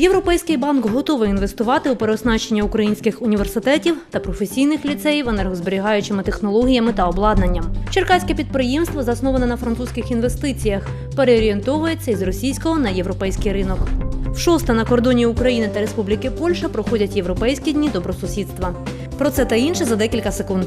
Європейський банк готовий інвестувати у переоснащення українських університетів та професійних ліцеїв енергозберігаючими технологіями та обладнанням. Черкаське підприємство, засноване на французьких інвестиціях, переорієнтовується із російського на європейський ринок. Вшосте на кордоні України та Республіки Польща проходять європейські дні добросусідства. Про це та інше за декілька секунд.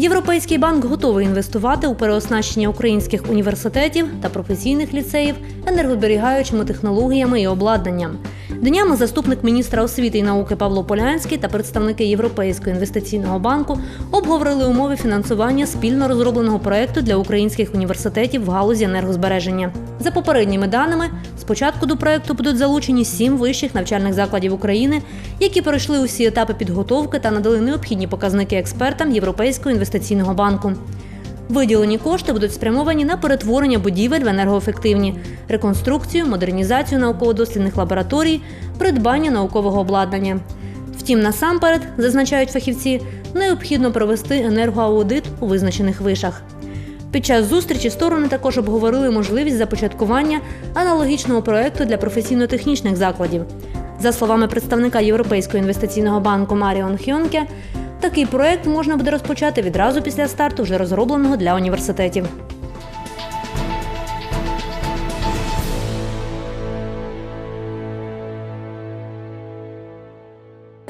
Європейський банк готовий інвестувати у переоснащення українських університетів та професійних ліцеїв енергозберігаючими технологіями і обладнанням. Днями заступник міністра освіти і науки Павло Полянський та представники Європейського інвестиційного банку обговорили умови фінансування спільно розробленого проекту для українських університетів в галузі енергозбереження. За попередніми даними, спочатку до проекту будуть залучені сім вищих навчальних закладів України, які пройшли усі етапи підготовки та надали необхідні показники експертам Європейського інвестиційного банку. Виділені кошти будуть спрямовані на перетворення будівель в енергоефективні, реконструкцію, модернізацію науково-дослідних лабораторій, придбання наукового обладнання. Втім, насамперед, зазначають фахівці, необхідно провести енергоаудит у визначених вишах. Під час зустрічі сторони також обговорили можливість започаткування аналогічного проекту для професійно-технічних закладів. За словами представника Європейського інвестиційного банку Маріон Хьонке, такий проект можна буде розпочати відразу після старту вже розробленого для університетів.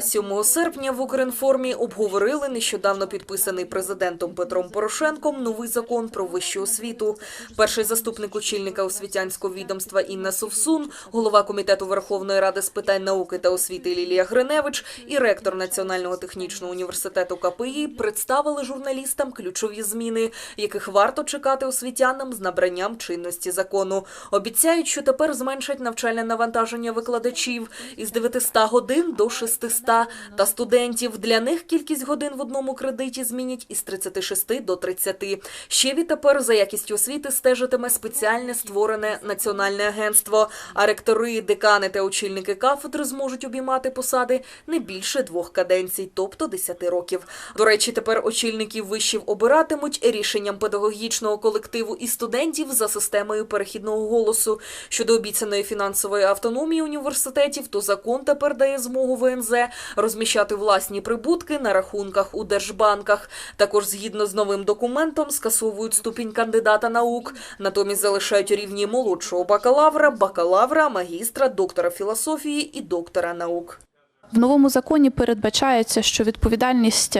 7 серпня в Укрінформі обговорили нещодавно підписаний президентом Петром Порошенком новий закон про вищу освіту. Перший заступник очільника освітянського відомства Інна Совсун, голова комітету Верховної Ради з питань науки та освіти Лілія Гриневич і ректор Національного технічного університету КПІ представили журналістам ключові зміни, яких варто чекати освітянам з набранням чинності закону. Обіцяють, що тепер зменшать навчальне навантаження викладачів із 900 годин до 600 та студентів. Для них кількість годин в одному кредиті змінять із 36 до 30. Ще відтепер за якістю освіти стежитиме спеціальне створене національне агентство. А ректори, декани та очільники кафедри зможуть обіймати посади не більше двох каденцій, тобто 10 років. До речі, тепер очільників вишів обиратимуть рішенням педагогічного колективу і студентів за системою перехідного голосу. Щодо обіцяної фінансової автономії університетів, то закон тепер дає змогу ВНЗ розміщати власні прибутки на рахунках у держбанках. Також згідно з новим документом скасовують ступінь кандидата наук, натомість залишають рівні молодшого бакалавра, бакалавра, магістра, доктора філософії і доктора наук. В новому законі передбачається, що відповідальність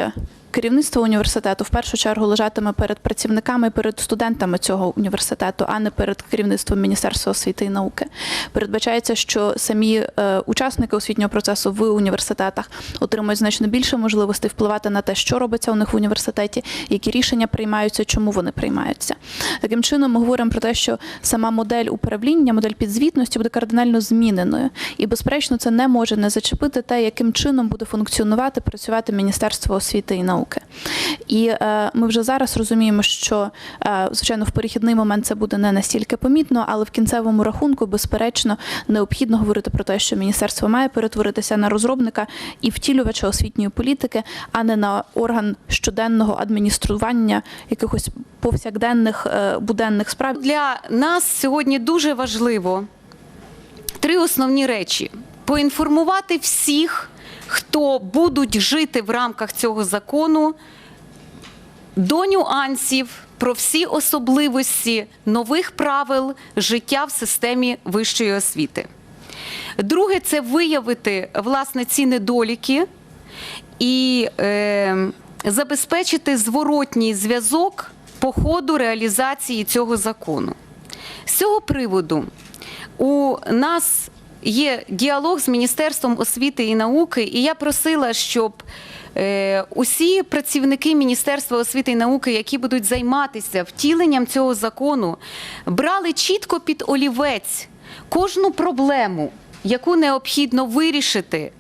керівництва університету в першу чергу лежатиме перед працівниками, перед студентами цього університету, а не перед керівництвом Міністерства освіти і науки. Передбачається, що самі е, учасники освітнього процесу в університетах отримують значно більше можливостей впливати на те, що робиться у них в університеті, які рішення приймаються, чому вони приймаються. Таким чином, ми говоримо про те, що сама модель управління, модель підзвітності буде кардинально зміненою, і безперечно, це не може не зачепити те, яким чином буде функціонувати, працювати Міністерство освіти і науки. І е, ми вже зараз розуміємо, що е, звичайно в перехідний момент це буде не настільки помітно, але в кінцевому рахунку, безперечно, необхідно говорити про те, що міністерство має перетворитися на розробника і втілювача освітньої політики, а не на орган щоденного адміністрування якихось повсякденних е, буденних справ. Для нас сьогодні дуже важливо три основні речі: поінформувати всіх, хто будуть жити в рамках цього закону, до нюансів. Про всі особливості нових правил життя в системі вищої освіти. Друге, це виявити власне ці недоліки і е, забезпечити зворотній зв'язок по ходу реалізації цього закону. З цього приводу у нас є діалог з Міністерством освіти і науки, і я просила, щоб е, усі працівники Міністерства освіти і науки, які будуть займатися втіленням цього закону, брали чітко під олівець кожну проблему, яку необхідно вирішити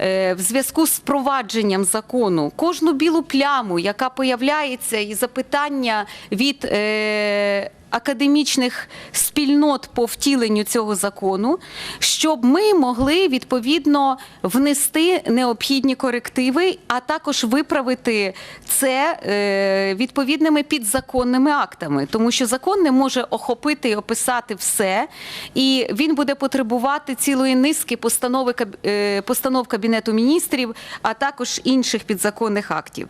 е, в зв'язку з впровадженням закону, кожну білу пляму, яка появляється, і запитання від е, академічних спільнот по втіленню цього закону, щоб ми могли відповідно внести необхідні корективи, а також виправити це е, відповідними підзаконними актами, тому що закон не може охопити і описати все, і він буде потребувати цілої низки постанови е, постанов Кабінету міністрів, а також інших підзаконних актів.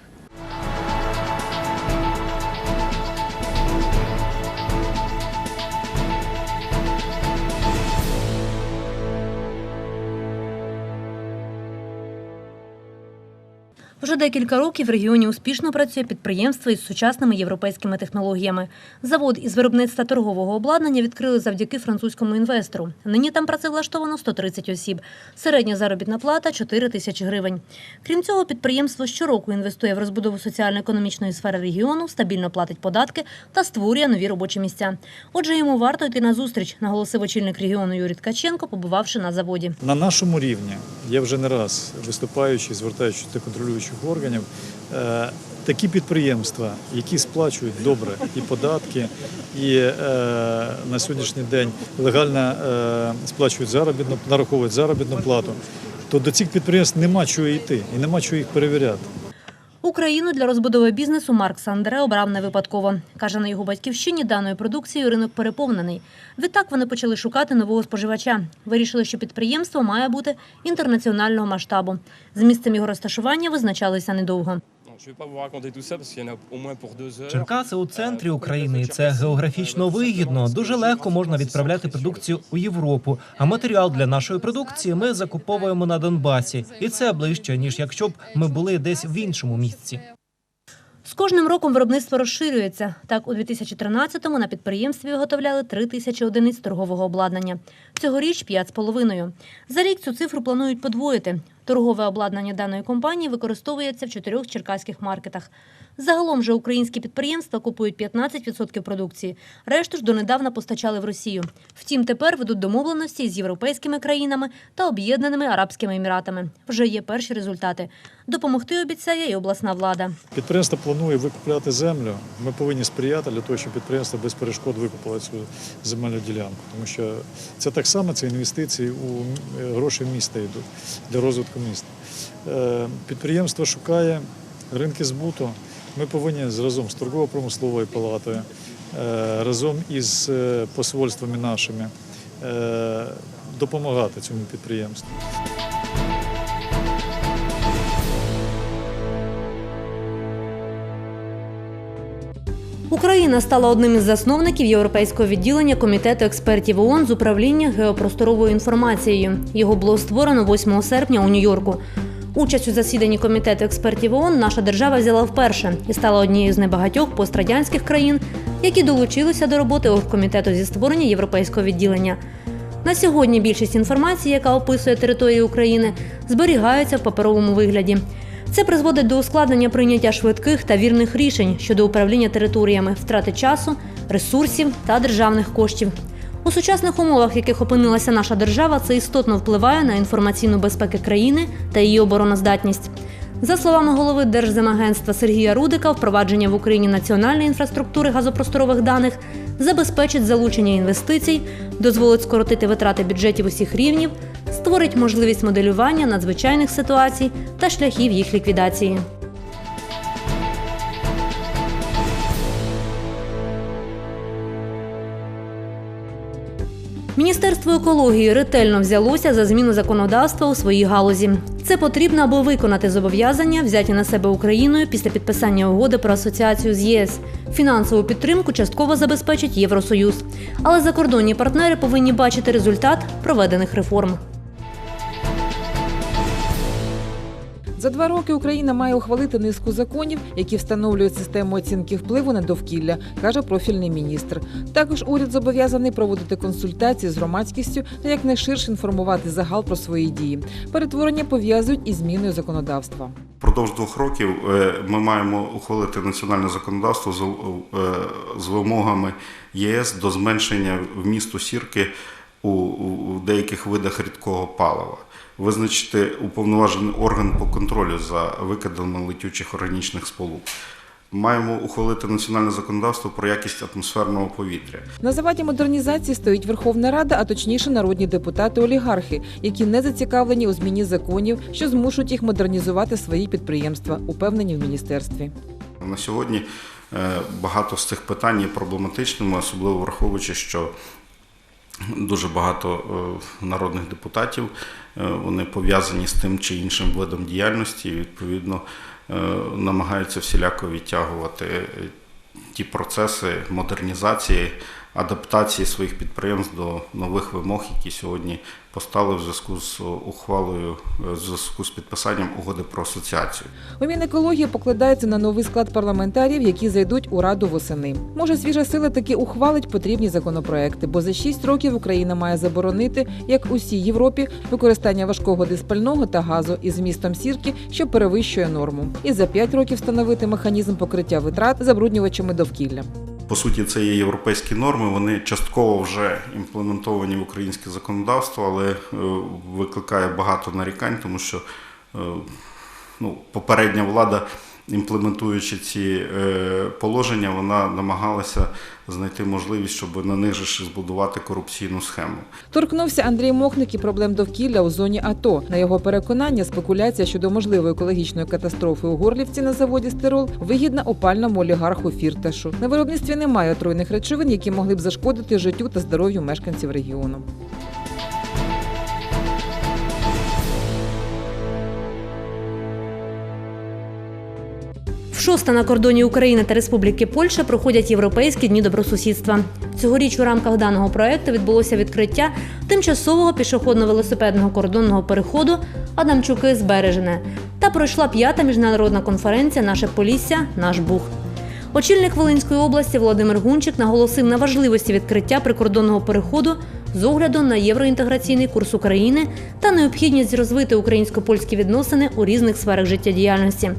Вже декілька років в регіоні успішно працює підприємство із сучасними європейськими технологіями. Завод із виробництва торгового обладнання відкрили завдяки французькому інвестору. Нині там працевлаштовано 130 осіб. Середня заробітна плата 4 тисячі гривень. Крім цього, підприємство щороку інвестує в розбудову соціально-економічної сфери регіону, стабільно платить податки та створює нові робочі місця. Отже, йому варто йти на зустріч, наголосив очільник регіону Юрій Ткаченко, побувавши на заводі. На нашому рівні я вже не раз виступаючи, звертаючись до контролюючих органів, е, такі підприємства, які сплачують добре і податки, і е, на сьогоднішній день легально е, сплачують заробітну, нараховують заробітну плату, то до цих підприємств нема чого йти і нема чого їх перевіряти. Україну для розбудови бізнесу Марк Сандре обрав не випадково. Каже, на його батьківщині даною продукцією ринок переповнений. Відтак вони почали шукати нового споживача. Вирішили, що підприємство має бути інтернаціонального масштабу. З місцем його розташування визначалися недовго. Черкаси у центрі України. Це географічно вигідно. Дуже легко можна відправляти продукцію у Європу. А матеріал для нашої продукції ми закуповуємо на Донбасі, і це ближче ніж якщо б ми були десь в іншому місці. З кожним роком виробництво розширюється. Так, у 2013-му на підприємстві виготовляли 3 тисячі одиниць торгового обладнання. Цьогоріч – 5,5. За рік цю цифру планують подвоїти. Торгове обладнання даної компанії використовується в чотирьох черкаських маркетах. Загалом же українські підприємства купують 15% продукції. Решту ж донедавна постачали в Росію. Втім, тепер ведуть домовленості з європейськими країнами та Об'єднаними Арабськими Еміратами. Вже є перші результати. Допомогти обіцяє і обласна влада. Підприємство планує викупляти землю. Ми повинні сприяти для того, щоб підприємство без перешкод викупило цю земельну ділянку. Тому що це так само це інвестиції у е, гроші міста йдуть для розвитку міста. Е, Підприємство шукає ринки збуту. Ми повинні разом з торгово-промисловою палатою, е, разом із посольствами нашими допомагати цьому підприємству. Україна стала одним із засновників європейського відділення комітету експертів ООН з управління геопросторовою інформацією. Його було створено 8 серпня у Нью-Йорку. Участь у засіданні комітету експертів ООН наша держава взяла вперше і стала однією з небагатьох пострадянських країн, які долучилися до роботи оргкомітету зі створення європейського відділення. На сьогодні більшість інформації, яка описує територію України, зберігається в паперовому вигляді. Це призводить до ускладнення прийняття швидких та вірних рішень щодо управління територіями, втрати часу, ресурсів та державних коштів. У сучасних умовах, в яких опинилася наша держава, це істотно впливає на інформаційну безпеку країни та її обороноздатність. За словами голови Держземагентства Сергія Рудика, впровадження в Україні національної інфраструктури газопросторових даних забезпечить залучення інвестицій, дозволить скоротити витрати бюджетів усіх рівнів, створить можливість моделювання надзвичайних ситуацій та шляхів їх ліквідації. Міністерство екології ретельно взялося за зміну законодавства у своїй галузі. Це потрібно, аби виконати зобов'язання, взяті на себе Україною після підписання угоди про асоціацію з ЄС. Фінансову підтримку частково забезпечить Євросоюз. Але закордонні партнери повинні бачити результат проведених реформ. За два роки Україна має ухвалити низку законів, які встановлюють систему оцінки впливу на довкілля, каже профільний міністр. Також уряд зобов'язаний проводити консультації з громадськістю та якнайширше інформувати загал про свої дії. Перетворення пов'язують із зміною законодавства. Впродовж двох років е, ми маємо ухвалити національне законодавство з, е, вимогами ЄС до зменшення вмісту сірки у деяких видах рідкого палива, визначити уповноважений орган по контролю за викидами летючих органічних сполук. Маємо ухвалити національне законодавство про якість атмосферного повітря. На заваді модернізації стоїть Верховна Рада, а точніше народні депутати-олігархи, які не зацікавлені у зміні законів, що змушують їх модернізувати свої підприємства, упевнені в міністерстві. На сьогодні е, багато з цих питань є проблематичними, особливо враховуючи, що дуже багато е, народних депутатів вони пов'язані з тим чи іншим видом діяльності, і відповідно е, намагаються всіляко відтягувати е, ті процеси модернізації, адаптації своїх підприємств до нових вимог, які сьогодні постали в зв'язку з ухвалою, е, в зв'язку з підписанням угоди про асоціацію. У Мінекології покладається на новий склад парламентарів, які зайдуть у раду восени. Може, свіжа сила таки ухвалить потрібні законопроекти, бо за 6 років Україна має заборонити, як усій Європі, використання важкого диспального та газу із змістом сірки, що перевищує норму, і за 5 років встановити механізм покриття витрат забруднювачами довкілля. По суті, це є європейські норми. Вони частково вже імплементовані в українське законодавство, але е, викликає багато нарікань, тому що е, ну, попередня влада, імплементуючи ці е, положення, вона намагалася знайти можливість, щоб на них же збудувати корупційну схему. Торкнувся Андрій Мохник і проблем довкілля у зоні АТО. На його переконання, спекуляція щодо можливої екологічної катастрофи у Горлівці на заводі Стирол вигідна опальному олігарху Фірташу. На виробництві немає отруйних речовин, які могли б зашкодити життю та здоров'ю мешканців регіону. Вшосте на кордоні України та Республіки Польща проходять європейські дні добросусідства. Цьогоріч у рамках даного проекту відбулося відкриття тимчасового пішохідно-велосипедного кордонного переходу Адамчуки Збережене та пройшла п'ята міжнародна конференція Наше Полісся, наш Буг. Очільник Волинської області Володимир Гунчик наголосив на важливості відкриття прикордонного переходу з огляду на євроінтеграційний курс України та необхідність розвити українсько-польські відносини у різних сферах життєдіяльності.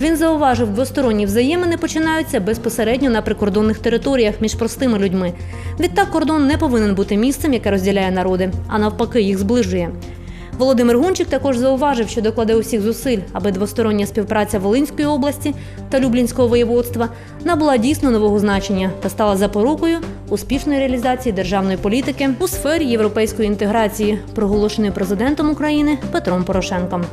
Він зауважив, двосторонні взаємини починаються безпосередньо на прикордонних територіях між простими людьми. Відтак кордон не повинен бути місцем, яке розділяє народи, а навпаки їх зближує. Володимир Гунчик також зауважив, що докладе усіх зусиль, аби двостороння співпраця Волинської області та Люблінського воєводства набула дійсно нового значення та стала запорукою успішної реалізації державної політики у сфері європейської інтеграції, проголошеної президентом України Петром Порошенком.